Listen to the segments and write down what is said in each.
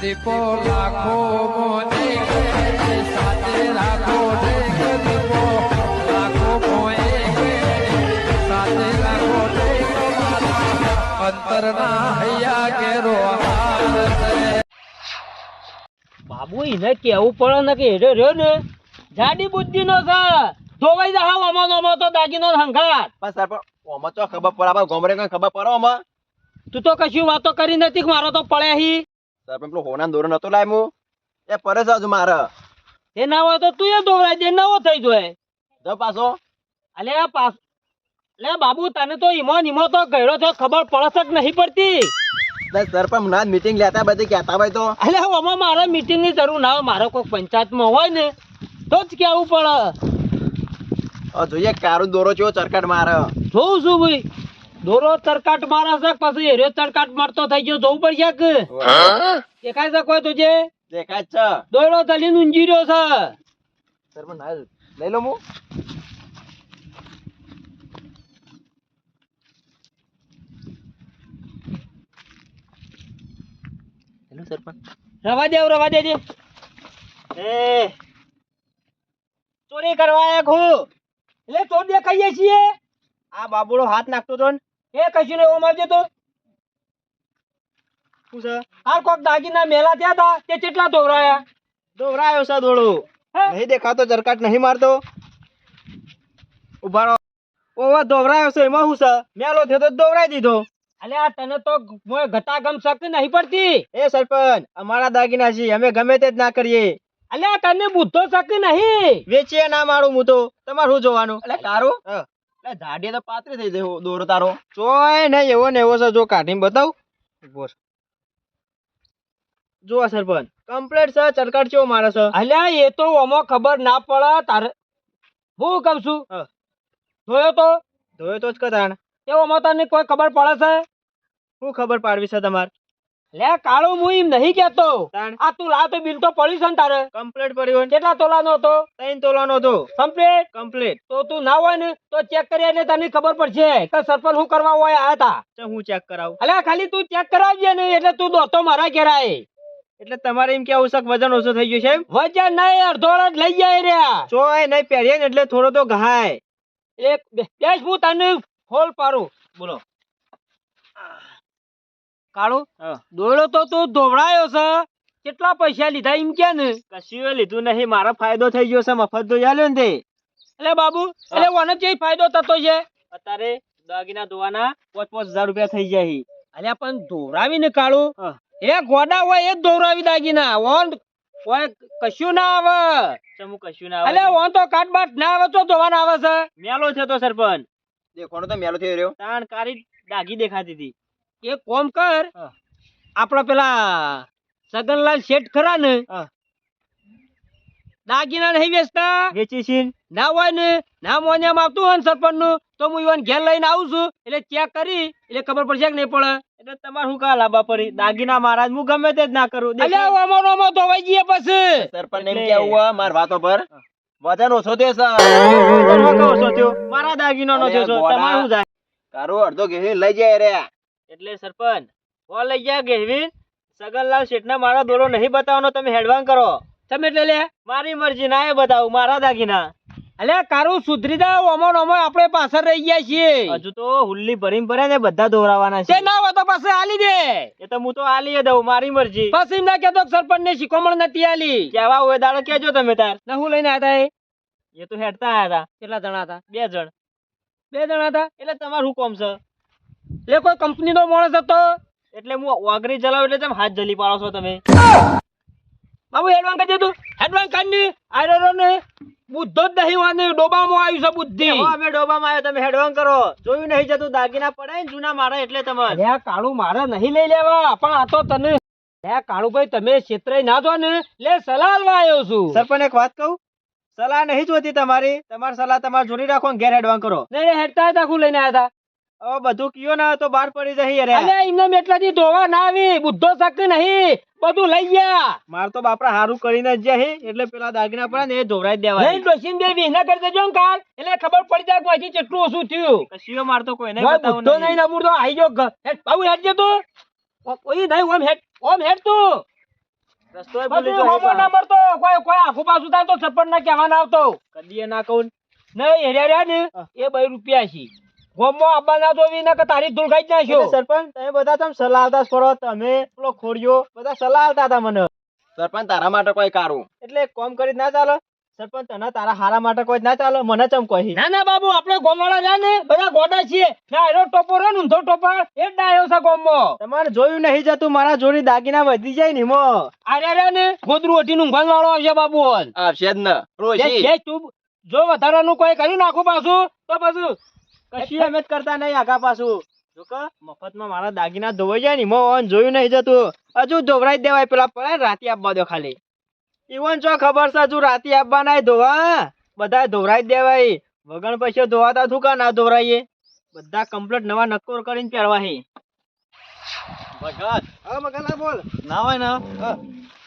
દીપો લાખો મોને સાથે રાખો દીપો લાખો મોએ સાથે રાખો અંતરના હૈયા કેરો બાબુ એને કેવું પડે ને કે હેડે રહ્યો ને જાડી બુદ્ધિ નો છે. ધોવાઈ જા હા અમાનો અમા તો દાગીનો હંગાત. પણ સરપંચ ઓમાં તો ખબર પડે આપણે ગોમરે કઈ ખબર પડે ઓમાં તું તો કશું વાતો કરી નથી મારો તો પડે હી. સરપંચ પેલો હોના દોરો નતો લાય હું એ પરે હજુ મારે. એ ના હોય તો તું એ ધોવરાઈ દે નવો થઈ જોય. જો પાછો. અલે આ પાસ લે બાબુ તને તો ઈમો ને તો ગયરો છો ખબર પડસ જ નહીં પડતી. સરપંચ ના મીટિંગ લેતા બધી કહેતા ભાઈ તો. અલે આમાં મારે મીટિંગની જરૂર ના હોય મારો કોઈ પંચાયતમાં હોય ને તો જ કેવું પડે. જોઈએ કારું દોરો છો ચરકટ મારે. જોઉં છું ભાઈ. દોરો તરકાટ મારે છે પછી હેરો તરકાટ મારતો થઈ ગયો જોવું પડશે કે? દેખાય છે કોઈ તુજે? દેખાય છે. દોરો તલી ઊંજી રહ્યો છે. સરપંચ ના લઈ લો હું હેલો સરપંચ. રવા દેવ રવા દેજે. એ. ચોરી કરવા આવ્યા હું એટલે ચોર દેખાઈએ છીએ. આ બાબુડો હાથ નાખતો તો ને. એ કશું એવો ઓમ તો? આ કોક દાગીના મેલા થયા હતા તે કેટલા દોરાયા દોરાયો છે દોડો. નહીં દેખાતો જરકાટ નહીં મારતો. ઉભારો ઓવા દોવરાયો છે એમાં હું છે? મેલો થયો તો દોવરાઈ દીધો. અલે આ તને તો મોય ઘટાગમ શક નહીં પડતી. એ સરપંચ અમારા દાગીના છે અમે ગમે તે જ ના કરીએ. અલે તને બુદ્ધો શક નહીં. વેચીએ ના મારું હું તો તમારે શું જોવાનું? અલે તારું? જાડીએ તો પાતળી થઈ જાય દોરો તારો. ચોય નહીં એવો ને એવો છે જો કાઢીને બતાવ. બોસ. જો સરપંચ. કમ્પ્લેટ છે ચરકાટ ચેવો મારે છે? અલ્યા એ તો ઓમો ખબર ના પડે તારે હું કહું છું. જોયો તો? ધોયો તો જ કતાણ એવો ઓમો તને કોઈ ખબર પડે છે? શું ખબર પાડવી છે તમારે? લે કાળો હું એમ નહીં કેતો આ તું લા તો બિલ તો પડ્યું છે ને તારે. કમ્પ્લેટ પડ્યું કેટલા તોલાનો હતો? ત્રણ તોલાનો હતો. કમ્પ્લીટ કમ્પ્લેટ તો તું ના હોય ને તો ચેક કરી એટલે તને ખબર પડશે કે સરપંચ શું કરવા હોય આયા હતા. હું ચેક કરાવું? અલ્યા ખાલી તું ચેક કરાવજે ને એટલે તું દોતો મારા ઘેરાય એટલે તમારે એમ કેવું છે કે વજન ઓછું થઈ ગયું છે એમ? વજન નહીં અડધો લઈ જાય રહ્યા ચોય નહીં પહેરીએ ને એટલે થોડો તો ઘાય. એક બેસ હું તને ફોલ પાડું. બોલો. કાળુ? દોડો તો તું ધોવડાયો છે. કેટલા પૈસા લીધા એમ કે ને? કશું લીધું નહીં મારો ફાયદો થઈ ગયો છે મફત તો ચાલ્યો ને તે. એટલે બાબુ એટલે ઓને જે ફાયદો થતો છે? અત્યારે દાગીના ધોવાના પાંચ પાંચ હજાર રૂપિયા થઈ જાય. અલ્યા પણ ધોવરાવી ને કાળુ એ ગોડા હોય એ જ ધોવરાવી દાગીના. ઓન ઓય કશું ના આવે. ચમુ કશું ના અલ્યા ઓન તો કાટ બાટ ના આવે તો ધોવાના આવે છે. મેલો છે તો સરપંચ. દેખોનો તો મેલો થઈ રહ્યો. તાણ કારી દાગી દેખાતી હતી. એક કોમ કર આપડા પેલા સગનલાલ શેઠ ખરા ને દાગીના નહીં વેચતા વેચી છીન ના હોય ને ના મોનિયામ આવતું હોય ને સરપંચનું તો હું ઈવન ઘેર લઈને આવું છું એટલે ચેક કરી એટલે ખબર પડશે કે નહીં પડે એટલે તમારે શું કા લાંબા પડી દાગીના મહારાજ હું ગમે તે જ ના કરું અલ્યા અમારો અમો તો વહી ગયે પછી સરપંચ એમ કેવું માર વાતો પર વજન ઓછો થયો સર ઓછો થયો મારા દાગીનો નો થયો તમારે જાય કારો અડધો ઘેરી લઈ જાય રે એટલે સરપંચ ઓ લઈ ગયા ઘેરવી સગનલાલ શેઠના મારા દોરો નહીં બતાવવાનો તમે હેડવાન કરો. તમે એટલે લે? મારી મરજી ના એ બતાવું મારા દાગીના. અલ્યા કારું સુધરી દા ઓમો નમો આપણે પાછળ રહી ગયા છીએ. હજુ તો હુલ્લી ભરીને ભરે ને બધા દોરાવાના છે. ના હોય તો પાસે આલી દે. એ તો હું તો આલી દઉં મારી મરજી. પછી ના કેતો સરપંચ ને શીખોમણ નથી આલી કેવા હોય દાડો કેજો તમે તાર. ના હું લઈને આવ્યા હતા એ. તો હેડતા આયા હતા કેટલા જણા હતા? બે જણ. બે જણા હતા? એટલે તમારું કોમ છે? એટલે કોઈ કંપની નો માણસ હતો? એટલે હું ઓગરી ચલાવ એટલે તમે હાથ જલી પાડો છો તમે? બાબુ હેડવાન કરી દીધું એડવાન્સ કાઢની આયરો ને. બુદ્ધો જ નહીં wane ડોબામાં આવ્યું છે બુદ્ધિ. અમે ડોબામાં આવ્યો તમે હેડવાન કરો. જોયું નહીં જતું દાગીના પડે ને જૂના મારે એટલે તમારે. અલ્યા કાળુ મારે નહીં લઈ લેવા પણ આ તો તને અલ્યા કાળુભાઈ તમે ક્ષેત્રે ના જો ને. લે સલાહ લવા આવ્યો છું. સરપંચ એક વાત કહું. સલાહ નહીં જોતી તમારી. તમારી સલાહ તમારે જોડી રાખો ઘેર હેડવાન કરો. નહીં હેડતા હતા હું લઈને આવ્યા હવે બધું કયો ના તો બહાર પડી જઈએ અરે રે અલ્યા એમને મેટલાથી ધોવા ના આવી બુદ્ધો શક નહીં બધું લઈ ગયા. માર તો બાપરા હારું કરીને જ જાય એટલે પેલા દાગીના ને એ ધોવરાઈ દેવા નહીં ડોસીન બે વિહના કરી દેજો ને કાલ એટલે ખબર પડી જાય કે કેટલું ઓછું થયું. કશીઓ માર તો કોઈને બતાવું બુદ્ધો નહીં. નહીં નમૂર તો આઈ જો હેડ બાબુ હેડ જે તું. ઓ- ઓય નહીં ઓમ હેડ ઓમ હેડ તું. રસ્તો બધું ભૂલી હોમો નંબર તો કોઈ કોઈ આખું પાછું થાય તો છપ્પન ના કહેવા ના આવતો. કદી એ ના કહું નહીં હેર્યા રહ્યા ને એ બે રૂપિયા છે. ગોમમાં આબા ના જોવી ને કે તારી ધૂળ જ નાખ્યો સરપંચ તમે બધા તમે સલાહ આલતા કરો તમે પેલો ખોડિયો બધા સલાહ આલતા હતા મને. સરપંચ તારા માટે કોઈ કારું? એટલે એક કરી ના ચાલે. સરપંચ તને તારા હારા માટે કોઈ ના ચાલે. મને ચમ કહી ના ના બાબુ આપણે ગોમવાળા રહ્યા ને. બધા ગોડા છીએ. ના એનો ટોપો રહ્યો ઊંધો ટોપા. એ જ ડાયો છે ગોમમાં તમારે જોયું નહીં જતું મારા જોડી દાગીના વધી જાય ને મો અરે રહ્યા ને ગોદરું ઓઢીને ઊંઘવાનું વાળો આવશે બાબુ આવશે જ ને. જો વધારાનું કોઈ કરી નાખું પાછું તો પાછું કશી એમ કરતા નહીં આગા પાછું? જોકે મફતમાં મારા દાગીના ધોવાઈ જાય ને મો ઓન જોયું નહીં જતું. હજુ ધોવરાઈ દેવાય પેલા પડે રાતે આપવા દો ખાલી. ઈવન ચો ખબર છે હજુ રાતે આપવા ના ધોવા. બધા ધોવરાઈ દેવાય. વગણ પૈસે ધોવાતા શું કા ના ધોવરાઈએ? બધા કમ્પ્લીટ નવા નક્કોર કરીને પહેરવા હે. ભગત. હા બોલ. ના હોય ને.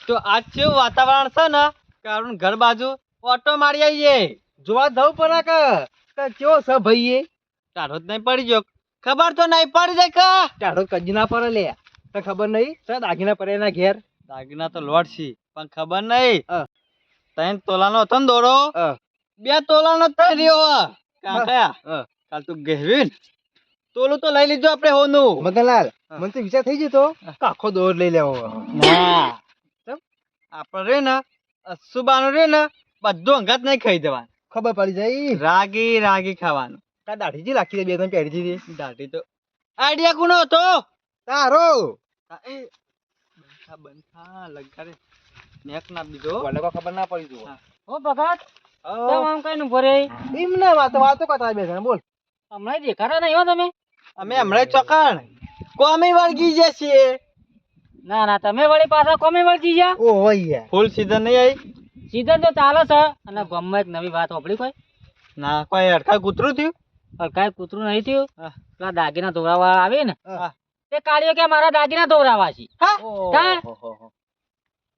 તો આજ કેવું વાતાવરણ છે ને કારણ ઘર બાજુ ઓટો મારી આવીએ જોવા જવું પડે કે? કેવો છે ભાઈ એ તારો જ નહીં પડી ગયો ખબર તો નહીં પડી જાય કા? તારો કજી ના પડે લે. તો ખબર નહીં? તો દાગીના પડે એના ઘેર. દાગીના તો લોટ છે પણ ખબર નહીં. ત્રણ તોલાનો હતો ને દોરો? બે તોલાનો થઈ રહ્યો કાકા કાલ તું ગહેવી તોલું તો લઈ લીધું આપણે હોનું. મગનલાલ મને તો વિચાર થઈ જતો આખો દોર લઈ લેવો. ના. આપણે રે ને અસુબાનો રે ને બધું અંગાત નહીં ખાઈ દેવાનું. ખબર પડી જાય. રાગી રાગી ખાવાનું. કા દાઢી જી લાખી દે બે ત્રણ પહેરી દીધી દાઢી તો આઈડિયા કોનો હતો? તારો. એ બંથા બંથા લગારે નેક ના દીધો. કોને કો ખબર ના પડી જો ઓ ભગત. કેમ આમ કઈ નું ભરે એમ ના વાત વાતો કરતા બે જણા બોલ. હમણાં દેખાતા નહીં હો તમે. અમે હમણાં ચોકણ કોમી વળગી છીએ ના ના તમે વળી પાછા કોમી વળગી ગયા? ઓ હોય ફૂલ સીઝન નહીં આવી? સીઝન તો ચાલે છે અને ગમે એક નવી વાત હોપડી કોઈ? ના કોઈ અડકા કૂતરું થયું? કાંઈ કૂતરું નહીં થયું. પેલા દાગીના ધોરાવા આવે ને તે કાઢ્યો કે મારા દાગીના ધોરાવા છે.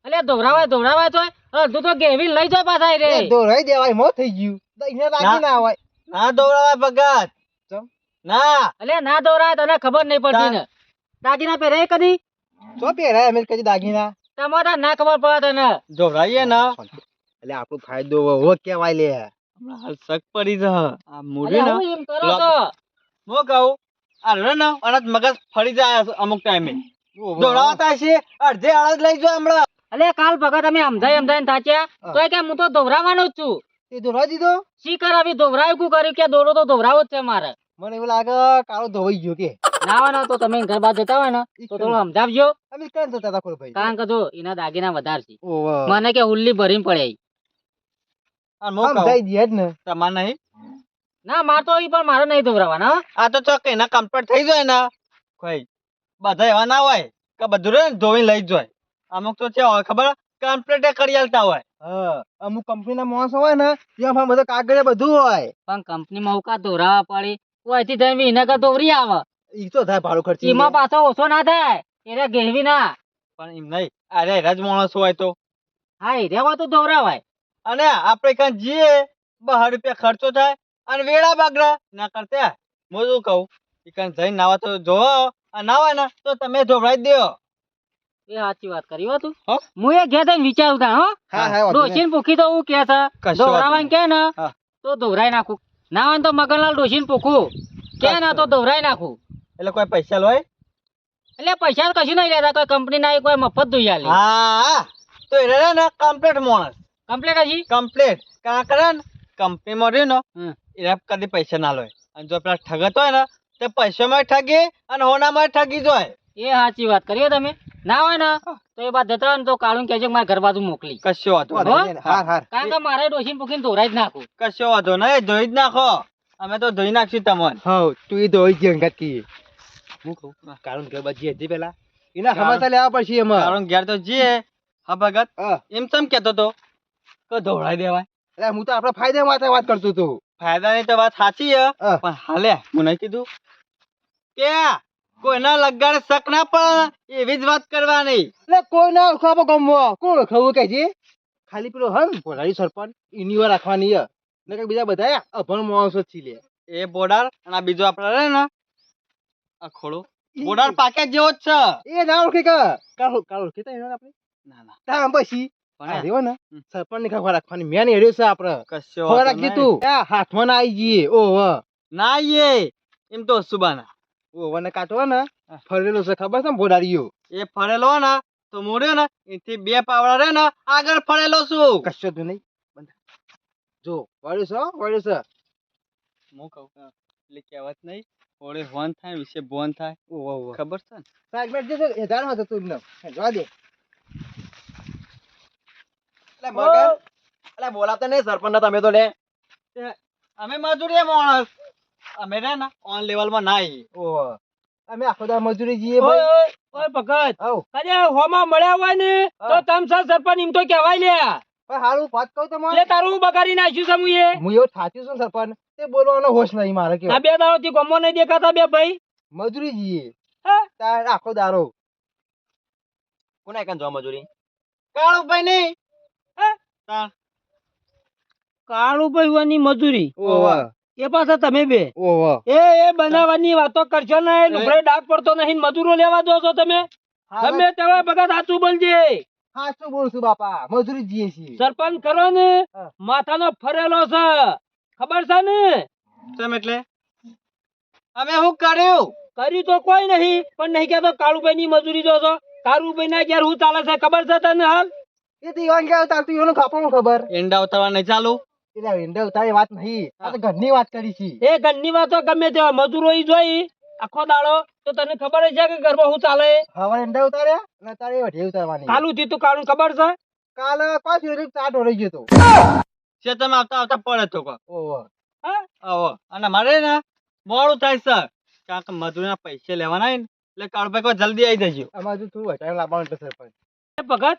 એટલે ધોરાવાય ધોરાવાય તો અડધું તો ગેવી લઈ જાય પાછા રે. એ દેવાય મો થઈ ગયું. લાગી ના. હોય ના ભગત ના. એટલે ના તને ખબર નહીં પડતી ને. દાગીના કદી? પહેરાય અમે કદી દાગીના. તમારા ના ખબર પડે તને. દોડાઈએ ના. એટલે આપણો ફાયદો હો કેવાય લે. હમણાં શક પડી જ આ મૂડી ને એમ કરો લોક- છો કહું આ રે અનાજ મગજ ફરી જાય અમુક ટાઈમે દોડાવતા છે અડધે અડધ લઈ હમણાં. અલે કાલ ભગત અમે સમજાય સમજાય થાચ્યા. તો કે હું તો ધોવરાવાનો જ છું. તે દોરા દીધો? શી કરાવી ધોવરાયું કુ કર્યું કે દોરો તો ધોવરાવો જ છે મારે. મને એવું લાગે કાળો ધોવાઈ ગયો કે. ના તો તમે ઘર બાદ જતા હોય ને તો થોડું સમજાવજો. અમે કેમ જતા હતા ખોલ ભાઈ. કારણ કે જો એના દાગીના વધાર છે. મને કે હુલ્લી ભરીને પડે આ હું આમ કહું. જઈ દે જ ને. તમારે નહીં? ના માર તો પણ મારે નહીં ધોવરાવાના આ તો ચોક એના કમ્પ્લીટ થઈ જાય ને. કોઈ બધા એવા ના હોય કે બધું રે ધોઈને લઈ જાય. અમુક તો છે હોય ખબર? કમ્પ્લીટ કરી આલતા હોય. અમુક કંપનીના માણસ હોય ને ત્યાં બધું કાગળ બધું હોય. પણ કંપનીમાં કા ધોરાવા પડે? ઓયથી થઈને એને કા ધોરી આવે? ઈ તો થાય ભાડું ખર્ચી એમાં પાછો ઓછો ના થાય. એને ગેહવી ના. પણ એમ નહીં. અરે રજ જ માણસ હોય તો. હા એ રેવા તો ધોરાવાય અને આપણે કાં જઈએ બહાર રૂપિયા ખર્ચો થાય અને વેળા બાગડા ના કરતા હું શું કહું? એ કાં જઈને નાવા તો જોવો અને નાવા ને તો તમે ધોવડાવી દો એ સાચી વાત કરી તું. હું? એ ઘેર થઈને વિચારું હો. ડોશીને ભૂખી તો હું કે છે? કે ને તો ધોરાઈ નાખું. નાવાનું તો મગનલાલ ડોશીને ભૂખું કે ના તો ધોરાઈ નાખું. એટલે કોઈ પૈસા લોય? એટલે પૈસા કશું નહીં લેતા કોઈ કંપની ના કોઈ મફત ધોઈ આલે. હા તો એ ને કમ્પ્લીટ માણસ. કમ્પ્લેટ હજી કમ્પ્લીટ કાં કરે ને? કંપનીમાં રહ્યું ને. એને કદી પૈસા ના લોય. અને જો પેલા ઠગત હોય ને તે પૈસામાં ઠગી અને હોનામાં ઠગી જોય. એ સાચી વાત કરીએ તમે. ના હોય ને તો એ વાત જતા ને તો કાળું કહેજો કે મારા ઘર બાજુ મોકલી. કશો વાંધો કારણ કે મારે ડોશીને પૂકીને ધોરાઈ જ નાખું. કશો વાંધો નહીં. ધોઈ જ નાખો. અમે તો ધોઈ નાખશું તમને. હા તું એ ધોઈ જ અંગાત કી હું કહું? કાળું કે બધી હતી પેલા. એના સમાચાર લેવા પડશે એમાં. કારણ ઘેર તો જીએ હા ભગત. એમ તમ કેતો તો. કે ધોવડાઈ દેવાય. એટલે હું તો આપણા ફાયદા માટે વાત કરતો હતો. ફાયદાની તો વાત સાચી હે પણ હાલે હું નહીં કીધું. કે કોઈના લગાડ શક ના પણ એવી જ વાત કરવાની. એટલે કોઈ ના ઓળખો આપો ગમવો કોણ ઓળખાવું કે છે ખાલી પેલો હમ ભોલાડી સરપંચ એની વાર રાખવાની હે ને કે બીજા બધા અભણ માણસો છી લે. એ બોડાર અને આ બીજો આપણે રહે ને આ ખોડો બોડાર પાકે જેવો જ છે. એ ના ઓળખી કે. કાળ કાળ ઓળખી તો આપણે. ના ના. તામ પછી. રહ્યો ને? સરપંચની ખબર રાખવાની મેન હેર્યો છે આપડે કશો ખબર વાંધો રાખજે નહીં. તું આ હાથમાં ના આવી જઈએ ઓહો ના આઈએ. એમ તો સુબાના. ઓહો ને કાઢવો ને. ફરેલો છે ખબર છે ને ભોડારીયો એ ફરેલો ને તો મોડ્યો ને એથી બે પાવડા રે ને આગળ ફરેલો છું. કશો તું નહીં. જો વળ્યું છે હો, વળ્યું છે. હું કહું એટલે કહેવત નહીં ઓળે હોન થાય વિશે બોન થાય. ખબર છે ને? સાહેબ બેઠ જજો એ જાણવા તો તું એમને. જવા દે. એટલે મગન એટલે બોલાતા નહીં સરપંચ તમે તો લે. અમે મજૂરી માણસ. અમે રે ને ઓન લેવલમાં નાઈ. ઓહો. અમે આખો દા મજૂરી જઈએ ઓય ભાઈ. ઓય, ઓય ભગત. અરે હોમાં મળ્યા હોય ને તો હા. સરપંચ એમ તો કહેવાય લ્યા પણ હારું વાત કહું તો એટલે તારું બગાડી નાખ્યું છે મુએ? હું એવું થાચ્યું છું સરપંચ. તે બોલવાનો હોશ નહીં મારે આ બે દાડો થી ગમો નહીં દેખાતા બે ભાઈ. મજૂરી તાર આખો દારો કોને કાન જો મજૂરી? કાળુ ભાઈ નહીં. કાળુભાઈ મજૂરી. એ પાછા તમે બે. એ એ બનાવવાની વાતો કરશો ને. લુગડે ડાક પડતો નહીં મજૂરો લેવા દો છો તમે. તમે તેવા ભગત સાચું બોલજે. હા શું બાપા? મજૂરી જઈએ છીએ. સરપંચ કરો ને. હા. માથાનો ફરેલો છે. ખબર છે ને? તેમ એટલે? અમે શું કર્યું? કર્યું તો કોઈ નહીં પણ નહીં કહેતો કાળુભાઈ ની મજૂરી દો છો. કાળુભાઈ ના ઘેર હું ચાલે છે? ખબર છે તને હાલ? એ તો ઈવાન તાર તું એનું ખાપણું ખબર? એંડા ઉતારવા નહીં ચાલુ. એટલે ઈંડા ઉતારી વાત નહીં. આ તો ઘરની વાત કરી છે. એ ઘરની વાતો ગમે તેવા મજૂરો ઈ જોઈ. આખો દાડો. તો તને ખબર છે કે ઘરમાં શું ચાલે? હવે એંડા ઉતાર્યા? અને તારે વઢે ઉતારવાની. કાલું થી તું કાળું ખબર છે? કાલ પાછું મિનિટ ચાટ રહી ગયો તો. છે તમે આવતા આવતા પડે તો કો ઓહો. હા? આવો અને મારે ને મોડું થાય સર કારણ કે મજૂરના પૈસા લેવાના ને. એટલે કાળભાઈ જલ્દી આવી જજો. અમારે તું વટાણ લાવવાનું છે સરપંચ ભગત?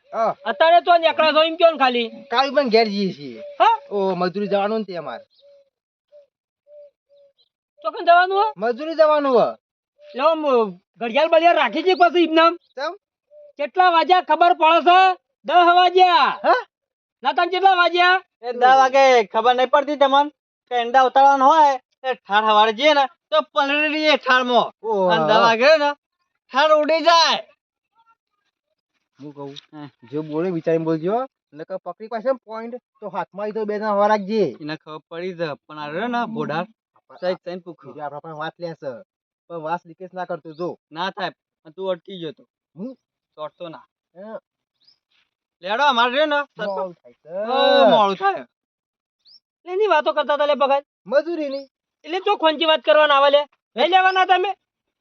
અત્યારે તો નીકળ્યા છો એમ કયો ખાલી? કાલ પણ ઘેર જઈએ છીએ. હા? ઓ મજૂરી જવાનું ને તે અમારે. ચોકન જવાનું હો? મજૂરી જવાનું હો. લો ઘડિયાળ બળિયાળ રાખી છે પછી ચમ? કેટલા વાગ્યા ખબર પડે છે? દસ વાગ્યા. હા? ના તને કેટલા વાગ્યા? એ દસ વાગે ખબર નહીં પડતી તમને? કે એંડા ઉતારવાનું હોય એ ઠાર હવારે જઈએ ને તો પલળી રહીએ ઠારમાં. અને દસ વાગે ને ઠાર ઉડી જાય. હું કહું? જો બોલે વિચારીને બોલજો નકર પકડી પાસે પોઈન્ટ તો હાથમાં આવી તો બે જણા હવા રાખજે. એને ખબર પડી જ પણ આ રહ્યો ને બોડાર સાહેબ સહી પૂછો. આપણા પણ વાત લેશે. પણ વાસ લીકેજ ના કરતો જો. ના થાય તું અટકી ગયો તો. હું? ચોટતો ના. લેડો અમારે રહ્યો ને મોડું થાય છે. ઓ, મોડું થાય. એની વાતો કરતા હતા લે ભગત મજૂરીની. એટલે તો ખોંચી વાત કરવાના આવે લે. લઈ લેવાના તમે.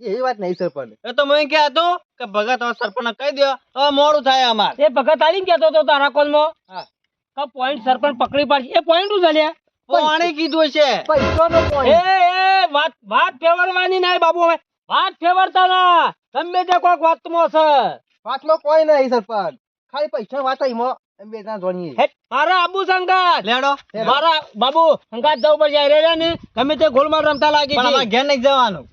એવી વાત નહીં સરપંચ. એ તો મેં કહ્યા હતો? કે ભગત હવે સરપંચ કહી દો હવે મોડું થાય અમાર. એ ભગત આવીને કહેતો હતો તારા કોલમાં? હા. કે પોઈન્ટ સરપંચ પકડી પાડશે. એ પોઈન્ટ શું ચાલ્યા પાણી કીધું છે પૈસાનો એ એ વાત વાત ફેવરવાની નહીં બાબુ હવે. વાત ફેવરતા ના. તમે જે કોઈક વાતમાં છે. વાતમાં કોઈ નહીં સરપંચ. ખાલી પૈસા વાત એમાં. એમ બે જણા જોણીએ હે, મારા આબુ સંગાત. લેડો. મારા બાબુ સંગાત જવું પડશે. રે ને. ગમે તે ગોલમાં રમતા લાગી છે. ઘેર નહીં જવાનું.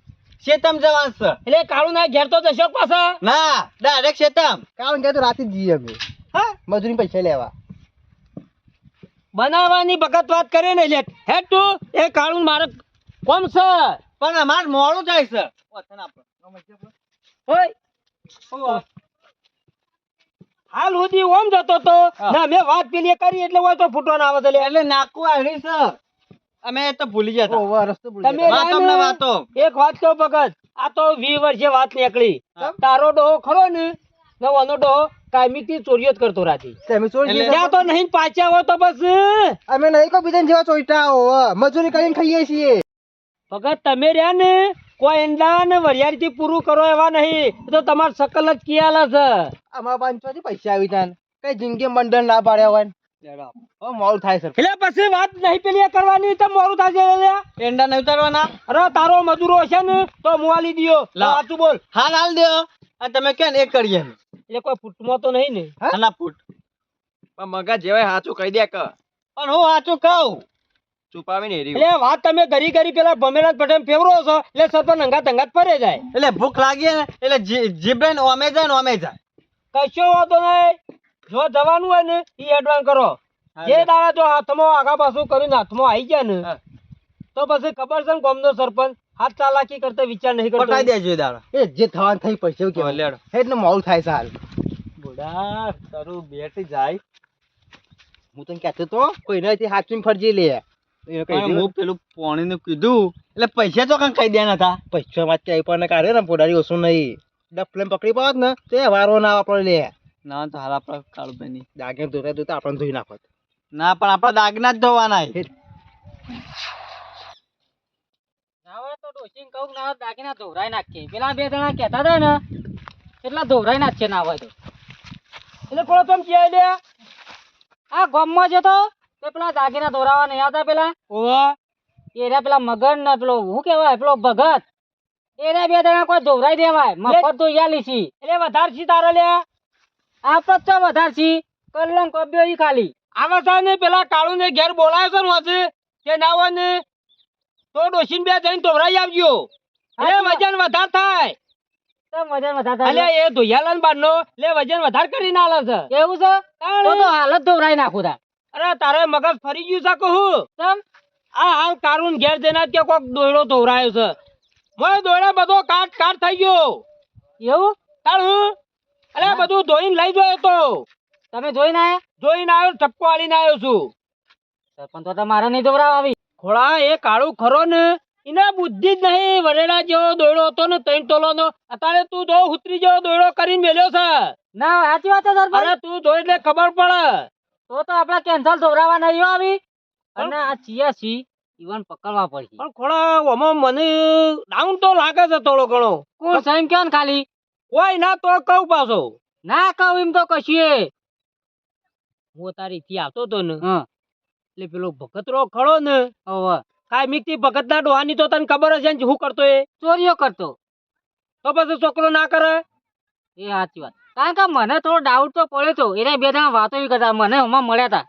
શેતમ જવાનું છે. એટલે કાળુ ના ઘેર તો જશો પાછા? ના ડાયરેક્ટ શેતમ. કારણ કે તો રાતે જ જઈએ અમે. હા? મજૂરી પૈસા લેવા. બનાવવાની ભગત વાત કરે ને લે હેડ તું એ કાળુ મારે કોમ છે? પણ અમારે મોડું થાય છે. વતન આપણું. ઓય. હાલ સુધી ઓમ જતો તો. ના મેં વાત પેલી કરી એટલે હોય તો ફૂટવાના આવે એટલે નાકું આવી છે. અમે તો ભૂલી જતા હતા. રસ્તો ભૂલી તમે ગયા. વાતો વાતો. એક વાત કહો ભગત આ તો વી વર્ષે વાત નીકળી. તારો ડોહો ખરો ને? નવાનો ડોહો કાયમી ચોરીઓ જ કરતો રાતી. તમે ચોરી એટલે- તો નહીં પાછા હોય તો બસ. અમે નહીં કો બીજા જેવા ચોઈટા હો. મજૂરી કરીને ખાઈએ છીએ. ભગત તમે રહ્યા ને કોઈ ઈંડા ને વરિયાળી થી પૂરું કરો એવા નહીં. તો તમાર શકલ જ કિયાલા છે. અમારા પાંચસો પૈસા આવી જાય કઈ જિંદગી મંડળ ના પાડ્યા હોય મોડું થાય સર એટલે પછી વાત નહીં પેલી કરવાની તો મોડું થશે એંડા નહીં ઉતારવાના? અરે તારો મજૂરો હશે ને તો મુઆલી દિયો. સાચું બોલ. હાલ હાલ દો અને તમે કે ને એ કરીએ એટલે કોઈ ફૂટમાં તો નહીં ને. હા? ફૂટ. પણ મગા જેવાય સાચું કહી દે કે. પણ હું સાચું કહું. છુપાવી નહીં એટલે વાત તમે ઘરી ઘરી પેલા ભમેલા પટેલ ફેવરો છો એટલે સરપંચ અંગાત અંગાત ફરે જાય. એટલે ભૂખ લાગી ને એટલે જીભ ઓમે જાય ને ઓમે જાય. કશો વાંધો નહીં. જો જવાનું હોય ને એ એડવાન્સ કરો. જે દાડા જો હાથમાં આગા પાછું કરીને હાથમાં આવી ગયા ને. તો પછી ખબર છે ને ગામનો સરપંચ? હાથ ચાલાકી કરતા વિચાર નહીં કરતો. પટાઈ દેજો દાડા. એ જે થવાનું થઈ પૈસે કે લેડો. એટલે મોલ થાય છે હાલ. ઘોડા તારું બેટ જાય. હું તને કહેતો તો કોઈને થી હાચવીને ફરજી લે. પણ. હું પેલું પોણીનું કીધું એટલે પૈસા તો કઈ કહી દેના હતા. પૈસા માં ક્યાંય પણ કાઢે ને પોડારી ઓછું નહીં. ડફલે પકડી પાવત ને તો એ વારો ના આપણે લે. ના તો હાલ આપણે કાળું નહીં દાગે ધોતા ધોતા આપણને ધોઈ નાખત. ના પણ આપણા દાગના જ ધોવાના છે. હવે તો ડોશીને કહું ના દાગીના ધોવરાઈ નાખીએ. પેલા બે જણા કહેતા હતા ને એટલા ધોવરાઈ નાખીએ ના હોય તો. એટલે કોણ તમે ક્યાં લે આ ગામમાં જતો તે પેલા દાગીના ધોરાવા નહીં આવતા પેલા? ઓવા એરા પેલા મગન ને પેલો શું કહેવાય પેલો ભગત. એરા બે જણા કોઈ ધોવરાઈ દેવાય. મફત ધોઈ છી એટલે વધારે છી તારે લે? આપણે તો વધારે છી કલમ કબ્યો ઈ ખાલી આવે ને પેલા કાળુ ને ઘેર બોલાયો છે હોજે કે ના હોય ને તો ડોશીન બે જઈને ધોવરાઈ આવજો. અરે વજન વધારે થાય. વજન વધારે અલે એ ધોયાલાલ બારનો લે વજન વધારે કરીને આલે છે. એવું છે? તો તો હાલત ધોવરાઈ નાખું તા અરે તારે મગજ ફરી ગયું છે કહું તમ આ હાલ કારુન ઘેર જઈને કે કોક દોયડો ધોવરાયો છે. મોય દોયડા બધો કાટ કાટ થઈ ગયો. એવું? તાર અલે બધું ધોઈને લઈ ગયો તો. તમે જોઈને આયા? જોઈને આવ્યો ઠપકો આલીને આવ્યો છું. સરપંચ તો તમારે નહીં ધોવરાવ આવી. ખોળા એ કાળું ખરો ને. એને બુદ્ધિ જ નહીં. વરેડા જેવો દોયડો હતો ને ત્રણ ટોલો નો અત્યારે તું ધો ઉતરી જેવો દોયડો કરીને મેલ્યો છે. ના સાચી વાત છે સરપંચ. અરે તું જોઈ એટલે ખબર પડે. તો તો આપણે કેન્સલ દોરાવા નહીં આવી. અને આ ચિયા છી ઈવન પકડવા પડશે પણ ખોળા ઓમાં મને ડાઉન તો લાગે છે થોડો ઘણો. કોણ ને ખાલી? કોઈ ના તો કહું પાછો. ના કહું એમ તો કશીએ. હું તારી થી આવતો તો ને હા. એટલે પેલો ભગતરો ખડો ને હવે કાયમિક મીકતી ભગત ના ડોહાની તો તને ખબર હશે ને શું કરતો એ? ચોરીઓ કરતો. તો પછી છોકરો ના કરે? એ સાચી વાત. કારણ કે મને થોડો ડાઉટ તો પડ્યો તો એને બે જણા વાતો કરતા મને હમણાં મળ્યા હતા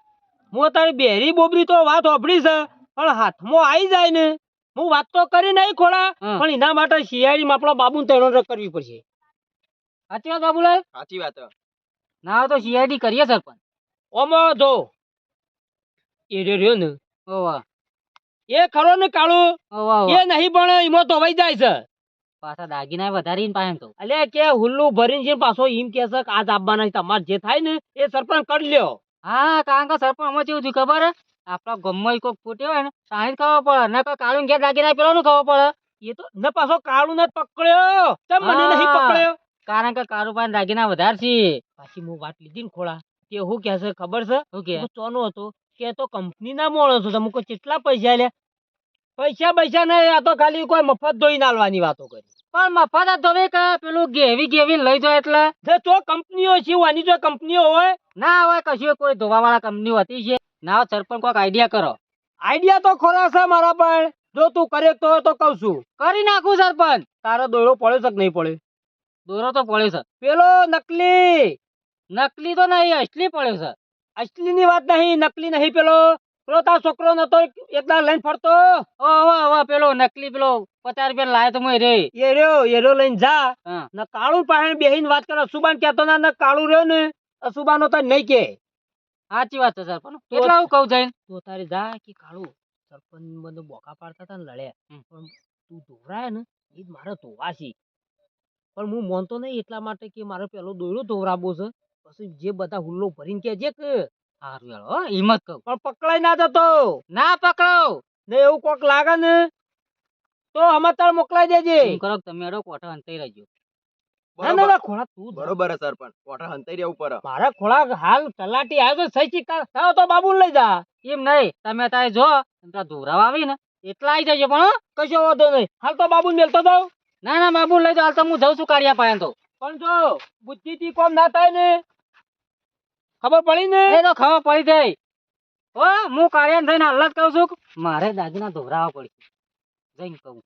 હું તારી બેરી બોબરી તો વાત હોભળી છે પણ હાથમાં આવી જાય ને. હું વાત તો કરી નહીં ખોળા પણ એના માટે શિયાળીમાં આપણા બાબુ તૈયાર કરવી પડશે. સાચી વાત બાબુલાલ? સાચી વાત ના તો સીઆઈડી કરીએ સરપંચ. ઓમો જો એ રહ્યો ને. ઓવા એ ખરો ને કાળો? એ નહીં પણ એમાં ધોવાઈ જાય છે. પાછા દાગીના વધારીને પાછા તો. અલે કે હુલ્લું ભરીને છે પાછો એમ કે છે આજ આપવાના તમારે જે થાય ને એ સરપંચ કરી લ્યો. હા કારણ કે સરપંચ અમે કેવું થયું ખબર? આપણા ગામમાં કોઈક ફૂટ્યો હોય ને સાહેબ ખબર પડે ને કોઈ કાળું ઘેર દાગીના પેલો ખબર પડે. એ તો ને પાછો કાળું ને પકડ્યો. તો મને. નહીં પકડ્યો? કારણ કે પાસે દાગીના વધારે છે. પાછી હું વાત લીધી ને ખોળા. કે હું કે છે, ખબર છે? શું કે સોનું હતું. કે તો કંપની ના મોડો હતો તમે કેટલા પૈસા લે? પૈસા પૈસા નહીં, આ તો ખાલી કોઈ મફત ધોઈ નાલવાની વાતો કરી. પણ મફત જ ધોવે કે પેલું ગેવી ગેવી લઈ જાય એટલે. જે ચો કંપનીઓ છે આની જો કંપનીઓ હોય. ના હોય, કશું કોઈ ધોવા વાળા કંપનીઓ હોતી છે. ના સરપંચ કોઈક આઈડિયા કરો. આઈડિયા તો ખોરા છે મારા પણ જો તું કરે તો તો કહું છું. કરી નાખું, સરપંચ. તારો દોડો પડ્યો છે કે નહીં પડ્યો? દોરો તો પડ્યો છે. પેલો નકલી નકલી તો નહીં અસલી પડ્યો છે. અસલી ની વાત નહીં નકલી નહીં પેલો. પેલો તારો છોકરો નતો એકલા લઈને ફરતો. પેલો નકલી પેલો પચાસ રૂપિયા લાયો તો રે એ રહ્યો એ રહ્યો લઈને જા. ને કાળું પાસે બેહીને વાત કરો. સુબાન કેતો ના ને કાળું રહ્યો ને સુબાનો તો નહીં કે સાચી વાત છે સર પણ કેટલા હું કહું જઈને? તો તારે જા કે કાળું. સરપંચ બધું બોકા પાડતા હતા ને લડ્યા. પણ તું ધોવરાય ને એ જ મારે ધોવા છે. પણ હું માનતો નહીં એટલા માટે કે મારે પેલો દોયડો ધોવરાબો છે. પછી જે બધા હુલ્લો ભરીને કે છે કે હારું હેડો હો હિંમત કહું. પણ પકડાઈ ના જતો. ના પકડો. ને એવું કોક લાગે ને તો સમાચાર મોકલાઈ દેજે. એમ કરો કે તમે હેડો કોઠા અંતાઈ રહેજો ના ના ના, ખોળા તું જા. બરોબર સરપંચ. કોઠા હંતાઈ રહ્યા ઉપર. મારા ખોળા હાલ તલાટી આવ્યો છે સહી ચિક્કા થાવ તો બાબુ લઈ જા. એમ નહીં તમે તારે જો ત્યાં ધોરાવા આવી ને એટલા આવી જજો પણ હો. કશો વાંધો નહીં. હાલ તો બાબુ મેલતો દઉં ના ના, બાબુ, લઈ જાવ તો હું જઉં છું કાળિયા પાયા તો. પણ જો બુદ્ધિ થી કોમ ના થાય ને, ખબર પડી ને? એ તો ખબર પડી જાય. હો, હું કાળિયા થઈને હાલ જ કહું છું મારે દાદીના ધોરાવા પડી જઈને કહું.